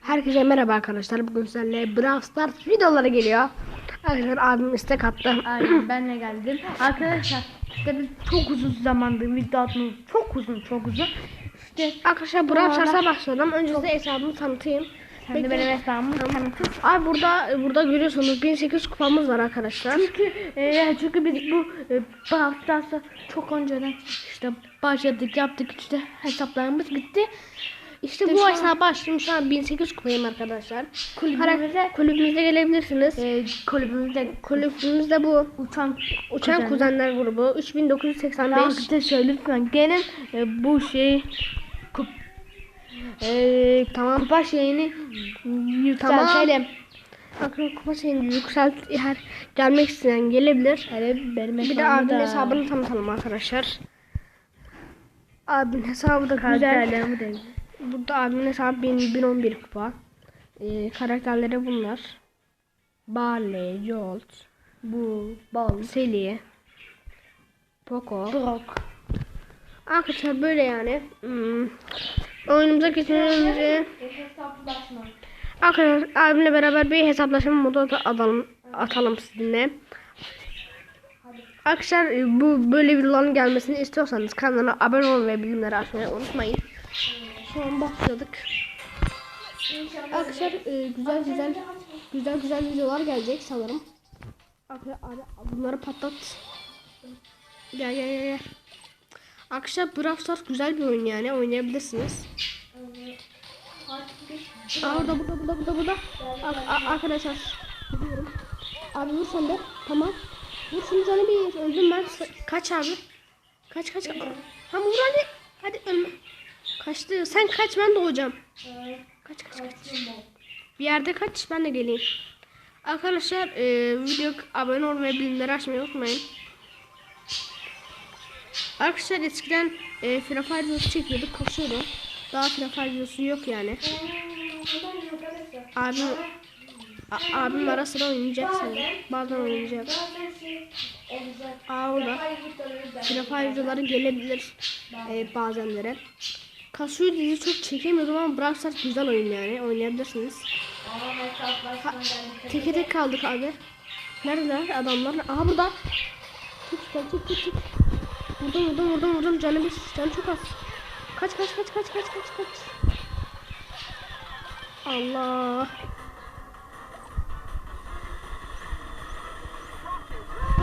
Herkese merhaba arkadaşlar. Bugün sizlerle Brawl Stars videoları geliyor. Arkadaşlar abim istek attı. Aynen benle geldim. Arkadaşlar işte biz çok uzun zamandır video atmıyoruz. Çok uzun çok uzun. İşte Arkadaşlar Brawl Stars'a başladım. Öncesinde hesabımı tanıtayım. sen de benim hesabımı tanıtın. Abi burada burada görüyorsunuz 1800 kupamız var arkadaşlar. Çünkü e, çünkü biz bu e, Brawl Stars'a çok önceden işte başladık yaptık işte hesaplarımız gitti. İşte bu hesaba açtım. Şu an 1800 kupayım arkadaşlar. Kulübümüze Kulübümüze gelebilirsiniz. e, kulübümüzde Kulübümüzde bu. uçan Uçan kuzenler. Kuzenler grubu 3985. Arkadaşlar lütfen gelin e, bu şey kup, e, Tamam. kupa şeyini yükseltelim. Akıl kupa şeyini yükselt her gelmek isteyen gelebilir. Hele benim Bir de abinin hesabını tanıtalım arkadaşlar. Abinin hesabı da güzel. Karakterlerimi de. Burada abimin hesabı 1000 1011 kupa. Ee, karakterleri bunlar. Barley, Jolt, Bu bal. Seli, Poco. Brock. Arkadaşlar böyle yani. Hmm. Oyunumuza geçmeden önce arkadaşlar abimle beraber bir hesaplaşma modu da atalım, atalım sizinle. Arkadaşlar bu böyle videoların gelmesini istiyorsanız kanala abone olmayı ve bildirimleri açmayı unutmayın. Şu an başladık. Arkadaşlar e, güzel güzel güzel güzel videolar gelecek sanırım. Arkadaşlar bunları patlat. Gel gel gel. gel. Arkadaşlar Brawl Stars güzel bir oyun yani oynayabilirsiniz. Aa orada burada burada burada burada. Ar- ar- arkadaşlar. Abi vur sen de. Tamam. Vur şunu canı bir. Öldüm ben. Kaç abi. Kaç kaç. Tamam vur hadi. Hadi ölme. Kaçtı. Sen kaç ben doğacağım. Kaç kaç kaç. Bir yerde kaç ben de geleyim. Arkadaşlar e, video abone olmayı bildirimleri açmayı unutmayın. Arkadaşlar eskiden e, Free Fire videosu çekiyorduk koşuyordum. Daha Free Fire videosu yok yani. Abim, a- abim ara sıra oynayacak sanırım. Bazen oynayacak. Aa orada. Free Fire videoları gelebilir e, bazenlere. Kasıyor dizi çok çekemiyordum ama Brawl Stars güzel oyun yani. Oynayabilirsiniz. Ha, teke tek kaldık abi. Nerede adamlar? Aha burada. Tut tut tut tut. tut. Vurdum vurdum vurdum vurdum canı bir canı çok az. Kaç kaç kaç kaç kaç kaç kaç. Allah.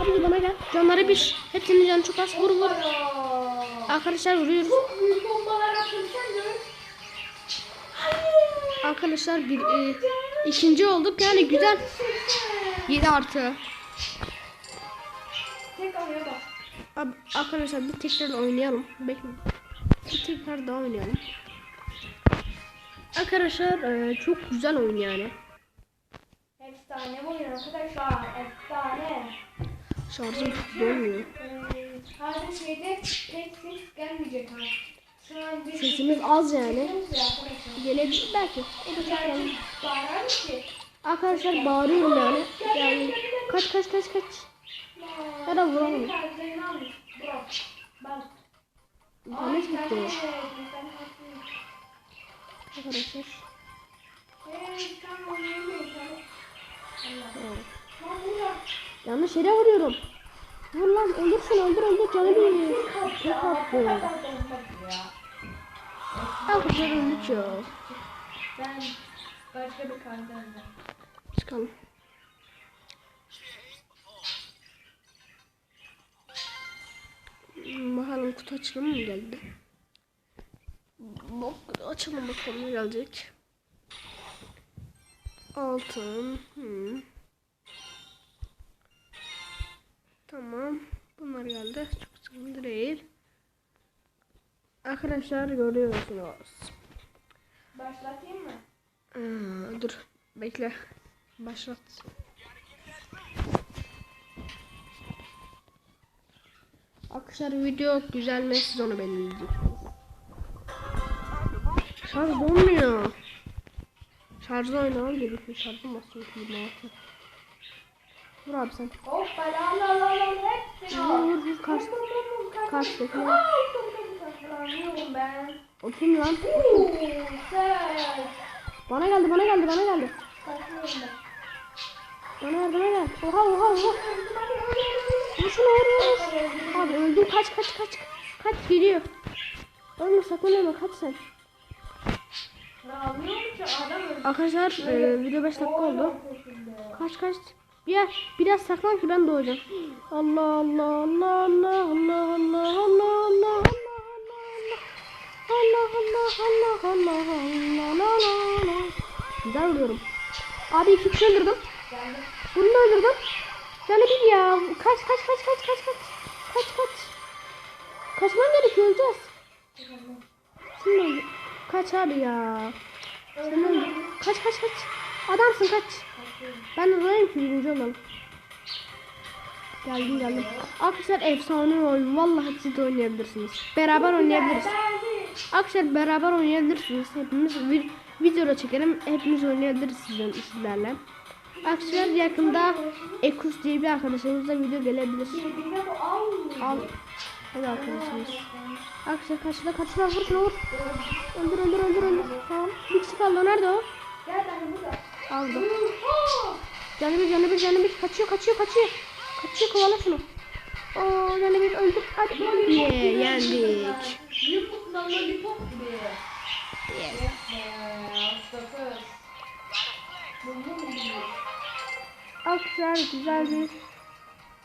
Abi bana gel. Canları bir. Hepsinin canı çok az. Vur vur. Arkadaşlar vuruyoruz. Büyük bombalar atırsan Arkadaşlar bir e, ikinci olduk yani güzel. 7 artı. Abi, arkadaşlar bir tekrar oynayalım. Bekleyin. Bir tekrar daha oynayalım. Arkadaşlar e, çok güzel oyun yani. Efsane oyun arkadaşlar. Efsane. Şarjım dolmuyor. Her şeyde tek ses gelmeyecek ha. Şu an bir Sesimiz az yani. Gelebilir belki. Yani? Arkadaşlar bağırıyorum yani. Yani kaç kaç kaç kaç. Ya da. Bak. İnternet gitti. Arkadaşlar. Evet. Yanlış yere vuruyorum. Vur lan öldürsün öldür öldür canı bir. Tek attı. Arkadaşlar öldük ya. Ben başka bir karakterim. Çıkalım. Hmm, Bakalım kutu açılımı mı geldi? Bak açalım bakalım ne gelecek. Altın. Hmm. Tamam. Bunlar geldi. Çok sıkıntı değil. Arkadaşlar görüyorsunuz. Başlatayım mı? Aa, dur. Bekle. Başlat. Arkadaşlar video güzel mi siz onu belirleyeceksiniz. Şarj olmuyor. Şarjda oynamam gerekiyor. Şarjım basıyor 26. Vur abi sen. Vur vur vur çok çok ben. O kim lan? Bana geldi bana geldi bana geldi. Bana ver bana ver. Oha oha oha. Vur şunu vur vur. Abi öldüm kaç kaç kaç. Kaç geliyor. Ölme sakın ölme kaç sen. Arkadaşlar e, video 5 dakika oldu. Kaç kaç. Ya biraz saklan ki ben doğacağım. Allah Allah Allah Allah Allah Allah Allah Allah Allah Allah Allah Allah Allah Allah Allah Güzel vuruyorum. Abi iki kişi öldürdüm. Bunu da öldürdüm. Canı bir ya. Kaç kaç kaç kaç kaç kaç. Kaç kaç. Kaçman gerekiyor öleceğiz. Şimdi. Kaç abi ya. Kaç kaç kaç. Adamsın kaç. Ben de buradayım ki birinci olalım. Geldim geldim. Arkadaşlar efsane oyun. Vallahi siz de oynayabilirsiniz. Beraber oynayabiliriz. Arkadaşlar beraber oynayabilirsiniz. Hepimiz bir videoda çekelim. Hepimiz oynayabiliriz sizden, sizlerle. Arkadaşlar yakında Ekus diye bir arkadaşımızla video gelebilir. Al. Hadi arkadaşımız. Arkadaşlar kaçta kaçta vur vur. Öldür öldür öldür öldür. Tamam. Bir kişi kaldı. Nerede o? Aldım. Canı bir canı bir canı bir kaçıyor kaçıyor kaçıyor. Kaçıyor kovala şunu. Oo canı bir öldür. Hadi. Yeah, yendik. Arkadaşlar güzel bir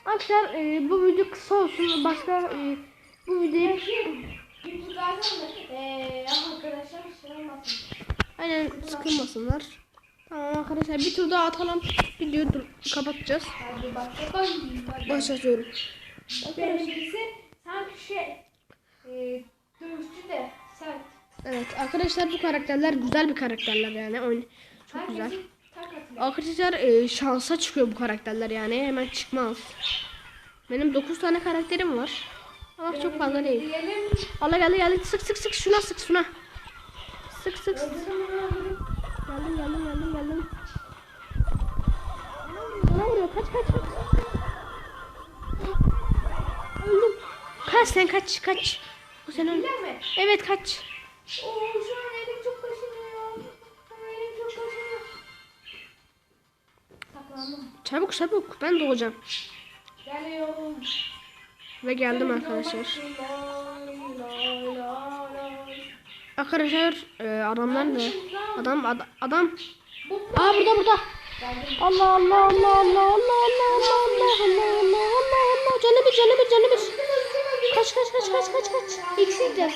Arkadaşlar e, bu video kısa olsun. Başka e, bu videoyu aynen sıkılmasınlar. Tamam arkadaşlar bir tur daha atalım. Videoyu dur, kapatacağız. Başlatıyorum. Sanki şey e, dövüşçü de sert. Evet arkadaşlar bu karakterler güzel bir karakterler yani. Oyun çok güzel. Herkesin. Arkadaşlar e, şansa çıkıyor bu karakterler yani hemen çıkmaz. Benim 9 tane karakterim var. Ama çok fazla değil. Diyelim. Allah geldi geldi sık sık sık şuna sık şuna. Sık sık. sık. Geldim. Bana vuruyor kaç kaç kaç. Öldüm. Kaç sen kaç kaç. Bu sen öldün. Evet kaç. Oo şu an elim çok kaşınıyor. Elim çok kaşınıyor. Saklandım. Çabuk çabuk ben doğacağım. Geliyorum. Ve geldim arkadaşlar. Arkadaşlar e, adamlar ne? Adam ad- adam. Aa burada burada. Allah Allah Allah Allah Allah Allah Allah Allah Allah Allah Allah Allah canı bir canı bir canı bir. Kaç kaç kaç kaç kaç kaç. Eksileceğiz.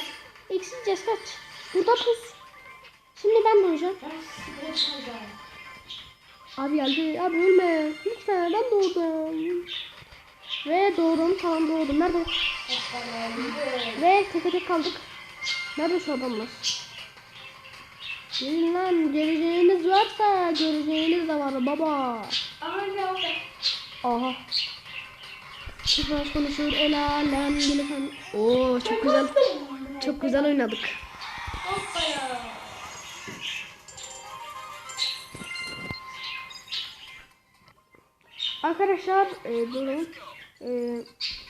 Eksileceğiz kaç. Burada pus. Şimdi ben doğacağım. Abi geldi. Abi ölme. Lütfen ben doğdum. Ve doğdum. Tamam doğdum. Nerede? Ve teke tek kaldık. Nerede şu adamlar? Gelin lan geleceğiniz varsa göreceğiniz de var baba. Aha. Kızlar konuşur el alem gelin. Oo çok güzel. Çok güzel oynadık. Arkadaşlar e, durun. E,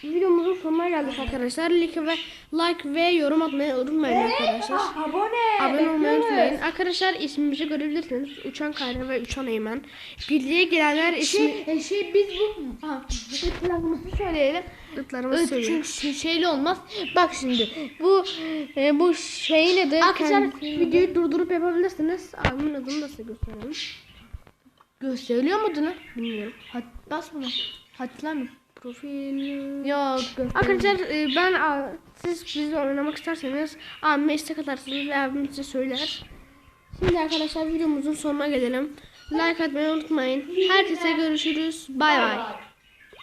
videomuzun sonuna geldik arkadaşlar. Like ve like ve yorum atmayı unutmayın arkadaşlar. Abone. Abone olmayı unutmayın. Arkadaşlar ismimizi görebilirsiniz. Uçan Kayra ve Uçan Eymen. Birliğe gelenler ismi... Şey, şey biz bu ha, reklamımızı söyleyelim. Rıtlarımızı Evet, söylüyor. çünkü şey- şeyli olmaz. Bak şimdi bu e, bu şeyin adı Arkadaşlar videoyu durdurup yapabilirsiniz. Abimin adını da size gösterelim. gösteriyor mu adını? Bilmiyorum. Hat, bas bunu. Hatırlamıyorum. Yok. Arkadaşlar e, ben a, siz bizle oynamak isterseniz abime istek atarsınız ve abim size söyler. Şimdi arkadaşlar videomuzun sonuna gelelim. Like atmayı unutmayın. Herkese görüşürüz. Bay bay.